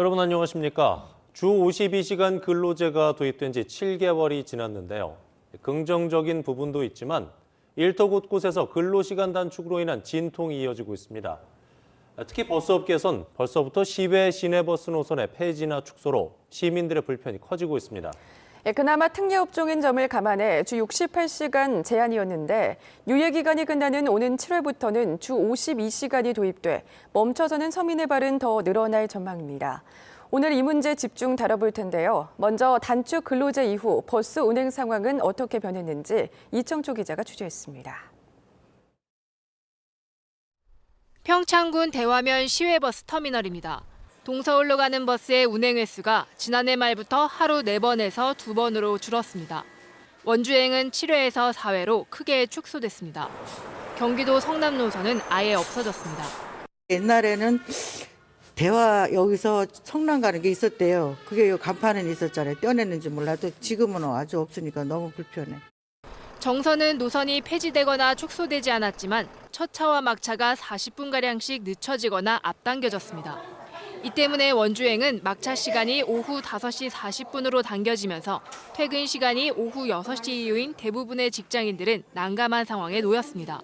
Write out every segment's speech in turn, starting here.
여러분 안녕하십니까? 주 52시간 근로제가 도입된 지 7개월이 지났는데요. 긍정적인 부분도 있지만 일터 곳곳에서 근로시간 단축으로 인한 진통이 이어지고 있습니다. 특히 버스업계에선 벌써부터 시외 시내 버스 노선의 폐지나 축소로 시민들의 불편이 커지고 있습니다. 예, 그나마 특례 업종인 점을 감안해 주 68시간 제한이었는데 유예 기간이 끝나는 오는 7월부터는 주 52시간이 도입돼 멈춰서는 서민의 발은 더 늘어날 전망입니다. 오늘 이 문제 집중 다뤄볼 텐데요. 먼저 단축 근로제 이후 버스 운행 상황은 어떻게 변했는지 이청초 기자가 취재했습니다. 평창군 대화면 시외버스 터미널입니다. 동서울로 가는 버스의 운행 횟수가 지난해 말부터 하루 4번에서 2번으로 줄었습니다. 원주행은 7회에서 4회로 크게 축소됐습니다. 경기도 성남 노선은 아예 없어졌습니다. 옛날에는 대화 여기서 성남 가는 게 있었대요. 그게 요 간판은 있었잖아요. 떼어냈는지 몰라도 지금은 아주 없으니까 너무 불편해. 정선은 노선이 폐지되거나 축소되지 않았지만 첫 차와 막차가 40분가량씩 늦춰지거나 앞당겨졌습니다. 이 때문에 원주행은 막차 시간이 오후 5시 40분으로 당겨지면서 퇴근 시간이 오후 6시 이후인 대부분의 직장인들은 난감한 상황에 놓였습니다.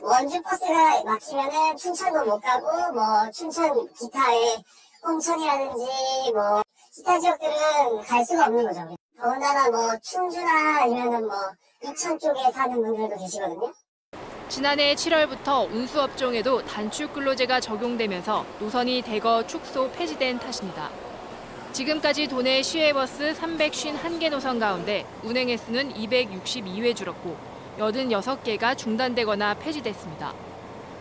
원주 버스가 막히면은 춘천도 못 가고 뭐 춘천 기타의 홍천이라든지 뭐 기타 지역들은 갈 수가 없는 거죠. 더군다나 뭐 충주나 아니면은 뭐 이천 쪽에 사는 분들도 계시거든요. 지난해 7월부터 운수업종에도 단축 근로제가 적용되면서 노선이 대거 축소 폐지된 탓입니다. 지금까지 도내 시외버스 351개 노선 가운데 운행 횟수는 262회 줄었고 86개가 중단되거나 폐지됐습니다.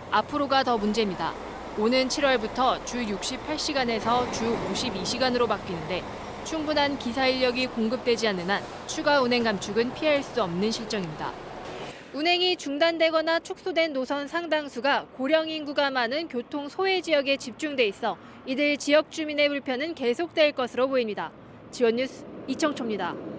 앞으로가 더 문제입니다. 오는 7월부터 주 68시간에서 주 52시간으로 바뀌는데 충분한 기사 인력이 공급되지 않는 한 추가 운행 감축은 피할 수 없는 실정입니다. 운행이 중단되거나 축소된 노선 상당수가 고령 인구가 많은 교통 소외 지역에 집중돼 있어 이들 지역 주민의 불편은 계속될 것으로 보입니다. 지원 뉴스 이청초입니다.